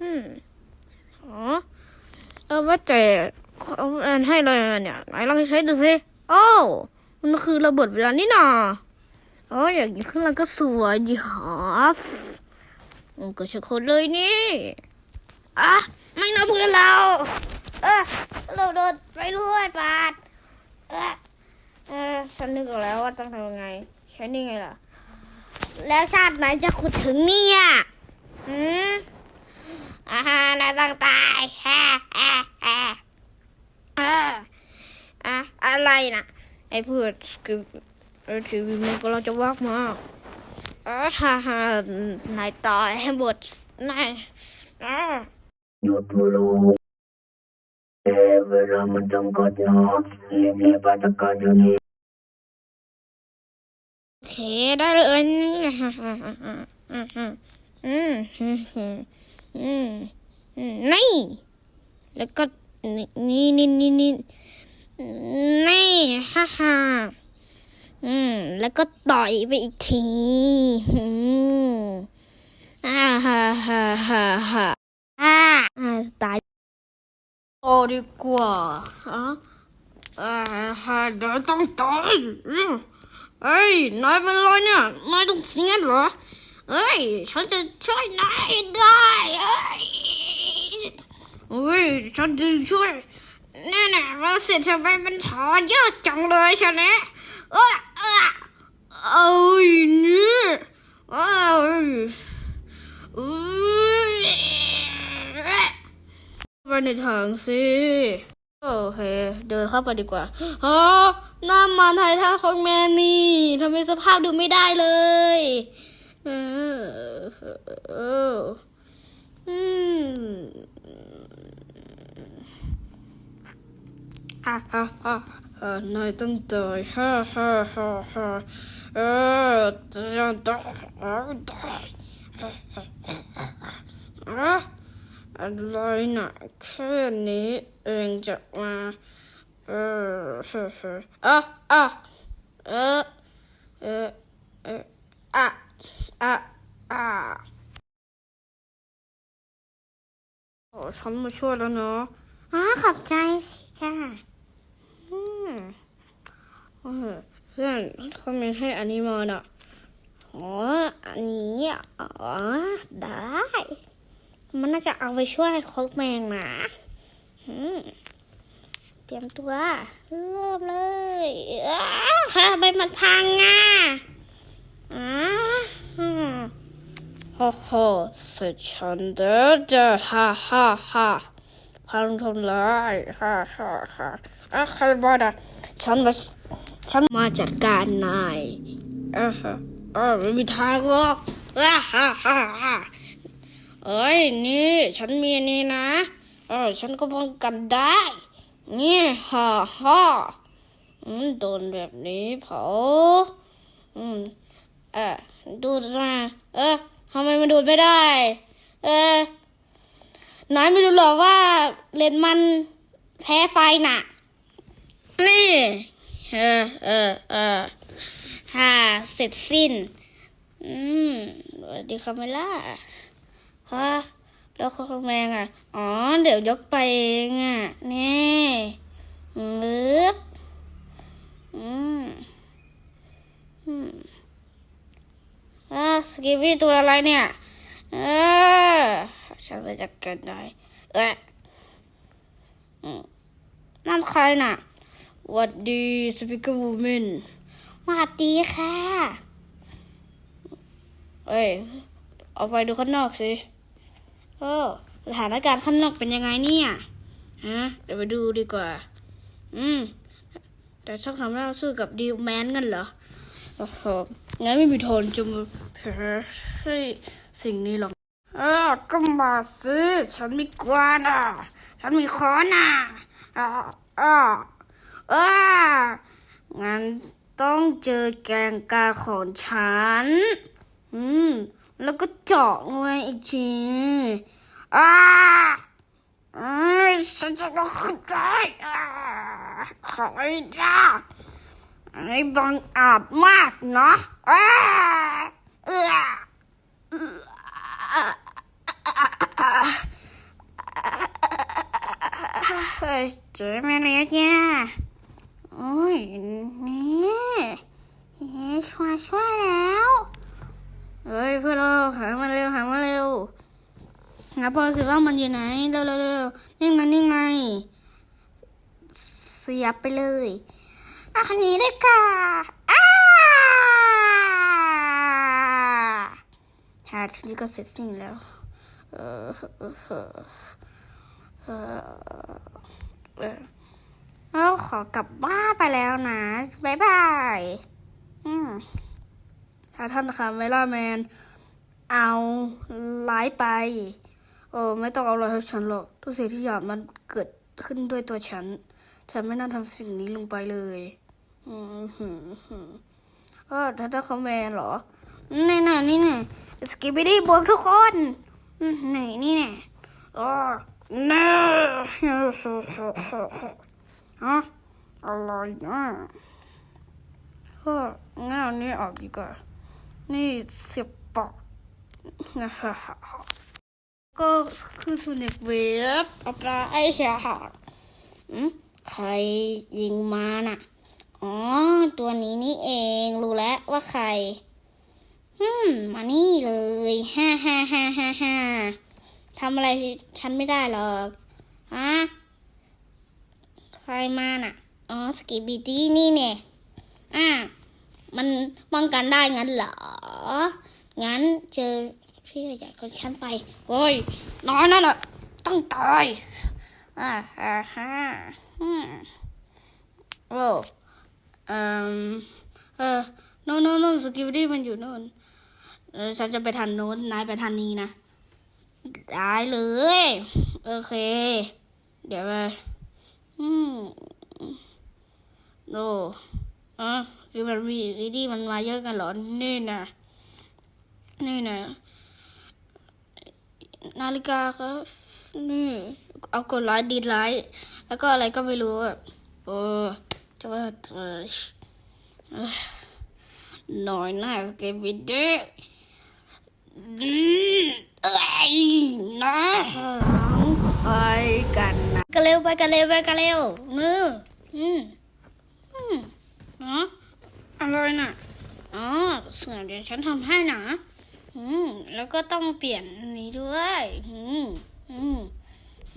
อืมอ๋อเออว่าแต่เขาอันให้เลยเนี่ยไหนลองใช้ดูสิโอ้าวมันคือระเบิดเวลานี่นาอ๋ออย่างนี้ขึ้นแล้วก็สวยดีฮอืมก็ใช่คนเลยนี่อะไม่นะเพื่อนเรา เออเราโดนไปด้วยปาดเออเออฉันนึกออกแล้วว่าต้องทำยังไงใช้นี่ไงล่ะ แล้วชาติไหนจะขุดถึงเนี่ยอืม อ่านายต้องตายฮ่าฮ่าฮ่าอ่าอะอะไรนะไอ้เพื่อนคือเออทีวีมันก็เราจะวากมาอ่าฮ่าฮ่านายตายให้หมดนายอ่า Yutulu Evera Madangkatna Lini Patakaduni โอเคได้เลยอืม อืมนี่แล้วก็นี่นี่นี่นี่นี่ฮ่าฮ่าอืม แล้วก็ต่อยไปอีกทีอืมอ่าฮ่าฮ่าฮ่าฮ่าอ่าอ่าตายโอ้ดีกว่าอะอ่าฮ่าเดี๋ยวต้องตายอืมเอ้ยนายเป็นไรเนี่ยนายต้องเสียเหรอ เอ้ย ฉันจะช่วยนายได้เอ้ยเอ้ย ฉันจะช่วยแน่ๆเราเสร็จทำไมมันถอนเยอะจังเลยใช่ไหมเอ้ยเอ้ยเอ้ยนี่เอ้ยเอ้ยไปในทางสิโอเค เดินเข้าไปดีกว่าฮะน้ำมันไทยท่าของแมนนี่ทำไมสภาพดูไม่ได้เลย เออเอออืมอะอะอะอะนายต้องตายฮ่าฮ่าฮ่าฮ่าเออจะยังตาย อะตายอะอะไรนะแค่นี้เองจะมาเออเฮ้อเฮ้ออะอะเออเออเอออะอะอะโอ้ฉันมาช่วยแล้วเนาะอะขอบใจจ้าอืมเออเพื่อนเขามีให้อันนี้มาน่ะอ๋ออันนี้อะอ๋อ ได้ มันน่าจะเอาไปช่วยคกแมงนะอืมเตรียมตัว เริ่มเลยอ้าวทำไมมันพังอะอ้าว ฮ่าฮ่าเสร็จฉันเด้อจ้ะฮ่าฮ่าฮ่าพังทำลายฮ่าฮ่าฮ่าอะใครบอกอะฉันมาฉันมาจัดการนายอะฮะอะไม่มีทางหรอกอะฮ่าฮ่าฮ่าเอ้ยนี่ฉันมีนี่นะเออฉันก็ป้องกันได้ นี่ฮ่าฮ่าอืมโดนแบบนี้เผาอืม เออดูดมา เออทำไมมันดูดไม่ได้ เออนายไม่รู้หรอกว่าเลนมันแพ้ไฟน่ะ นี่ เออเออเออถ้าเสร็จสิ้น อืมสวัสดีคาเมล่าฮะแล้วเขาแมงอะ อ๋อ เดี๋ยวยกไปเองอะ นี่มึบอืม อืม อะสกิปปี้ตัวอะไรเนี่ย เออฉันไปจัดการได้ เอ๊ะอืมนั่นใครน่ะหวัดดีสปิเกอร์วูแมนหวัดดีค่ะเอ้ยเอาไปดูข้างนอกสิเออสถานการณ์ข้างนอกเป็นยังไงเนี่ยฮะเดี๋ยวไปดูดีกว่า อืม แต่ช่างคำเล่าสู้กับดีแมนกันเหรอโอ้โห งั้นไม่มีทนจะมาแพ้ให้สิ่งนี้หรอกเออก็มาสิฉันมีกวานอะ ฉันมีค้อนอะอ่าอ่าอ่างั้นต้องเจอแกงกาของฉัน อืม แล้วก็เจาะงไปอีกทีอ่าอ้ยฉันจะลุกขึ้นได้อ่าขอให้ได้ ไอ้บังอาบมากเนาะเจอเมาแล้วจ้าโอ้ย นี่เฮ้ช่วยช่วยแล้วเฮ้ยเพื่อเราหามาเร็วหามาเร็วหาพอสิว่ามันอยู่ไหนเร็วเร็วเร็วนี่ไงนี่ไง เสียบไปเลย อันนี้ด้วยค่ะอ้าหาทีนี้ก็เสร็จสิ้นแล้ว เออเออเออเออเออแล้วขอกลับบ้านไปแล้วนะบายบายอืมถ้าท่านคาเมล่าแมน เอาไลฟ์ไป โอ้ไม่ต้องเอาอะไรให้ฉันหรอก ทุกสิ่งที่อยากมันเกิดขึ้นด้วยตัวฉัน ฉันไม่น่าทำสิ่งนี้ลงไปเลย อืมหืมหืมเออถ้าถ้าเขาแมนเหรอ นี่น่ะนี่น่ะสกิปปี้ดี้บวกทุกคนอืมนี่นี่น่ะอ๋อน่าฮะอะไรนะเอองั้นเอานี่ออกดีกว่า นี่สียบปากนะฮะก็คือสุนัขเว็บเอาไปไอ้เหี้ยอืมใครยิงมาน่ะ อ๋อ ตัวนี้นี่เอง รู้แล้วว่าใครืมมานี่เลยฮ่าฮ่าฮ่าฮ่าฮ่าทำอะไรฉันไม่ได้หรอกฮะใครมาน่ะ อ๋อ สกิบิตี้นี่เนี่ยอ่ามันป้องกันได้งั้นเหรอ งั้นเจอพี่ใหญ่คนฉันไปโอ้ยน้อยนั่นน่ะต้องตายอ่าฮ่าฮ่าอืมโอ้ เออเออโน่นโน่นสกิบิตี้มันอยู่โน่นฉันจะไปทันโน้นนายไปทันนี้นะได้เลย โอเค เดี๋ยวไปอืมโอ้อะคือมันมีไอ้นี่มันมาเยอะกันเหรอ นี่นะนี่นะนาฬิกาครับนี่ เอากดไลค์ดีไลค์แล้วก็อะไรก็ไม่รู้อะโอ้ จะว่าเออเอ้ยหน่อยหน้าเกมวิดีโออืมเอ้ยนะไปกันนะกันเร็วไปกันเร็วไปกันเร็วมืออืมอืมเนาะอะไรน่ะอ๋อเสือเดี๋ยวฉันทำให้นะอืมแล้วก็ต้องเปลี่ยนนนี้ด้วยอืมอืม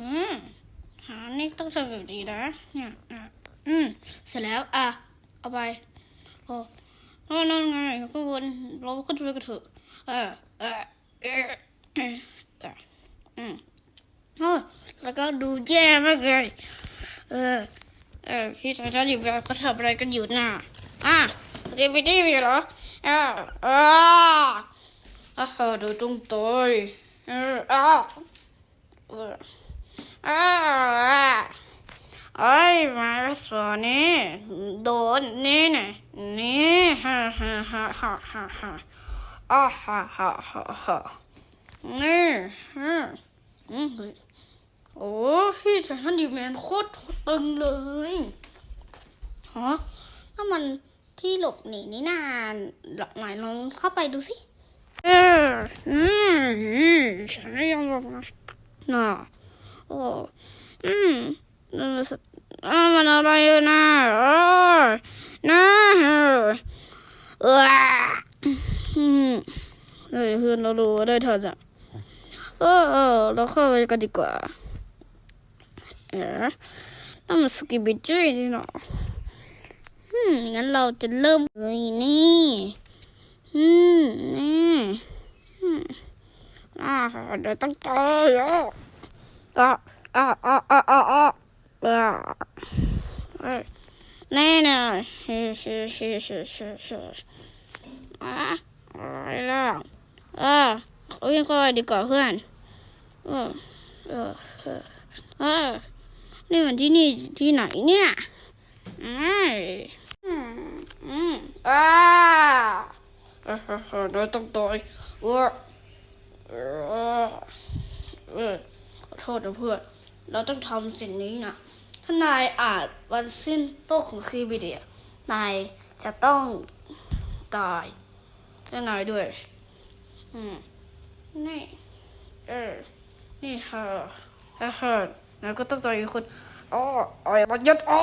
อืมหานี่ต้องทำแบบนี้นะเนี่ย อืม เสร็จแล้ว อะ เอาไป โอ้โอ้นั่นไงข้างบนเราขึ้นไปกันเถอะเออเออเออเออเอออืมโอ้แล้วก็ดูแย่มากเลย เออ เออ พี่ชายฉันอยู่แบบเขาทำอะไรกันอยู่น่ะอะสกีบิดี้มีเหรออ่าอ่าอ่าดูตรงตัวเอออ่าเอออ่า ไอ้มาสวนี่โดนนี่น่นี่ฮ่าฮ่าฮ่าฮ่าฮ่าฮ่าอ่าฮ่าฮ่าฮ่าฮ่านี่อืมอืมโอ้พี่ชายท่านดีแมนโคตรตึงเลยฮะนั่นมันที่หลบหนีนี่นานหลอกไหนลองเข้าไปดูสิเอออืมฉันไม่ยอมหลบนะน่ะโอ้อืมนั่น มันอะไรนะนะเออเฮ้ยเพื่อนเราดูได้ทันอะเออเราเข้าไปกันดีกว่าเออนั่นมันสกิบิจุ้ยนี่เนาะอืมงั้นเราจะเริ่มเลยนี่อืมนี่อ่าเดี๋ยวต้องเจออะอะอะอะอะอะ แน่นอนฮ้เฮ้เฮ้เฮ้เฮ้เฮ้อะไรล่ะเออวิ่งเข้าไปดีกว่าเพื่อนเออเออเออเนี่มันที่นี่ที่ไหนเนี่ยอืมอืมอ่าเออเออเออเราต้องต่อยเออเออเออขอโทษนะเพื่อน เราต้องทำสิ่งนี้นะ ถ้านายอาจวันสิ้นโลกของคีบิเดียนายจะต้องตายและนายด้วย อืม นี่ เออ นี่ค่ะฮ่าฮ่านายก็ต้องต่อยอีกคนอ๋อไอ้มันยัดอ๋อ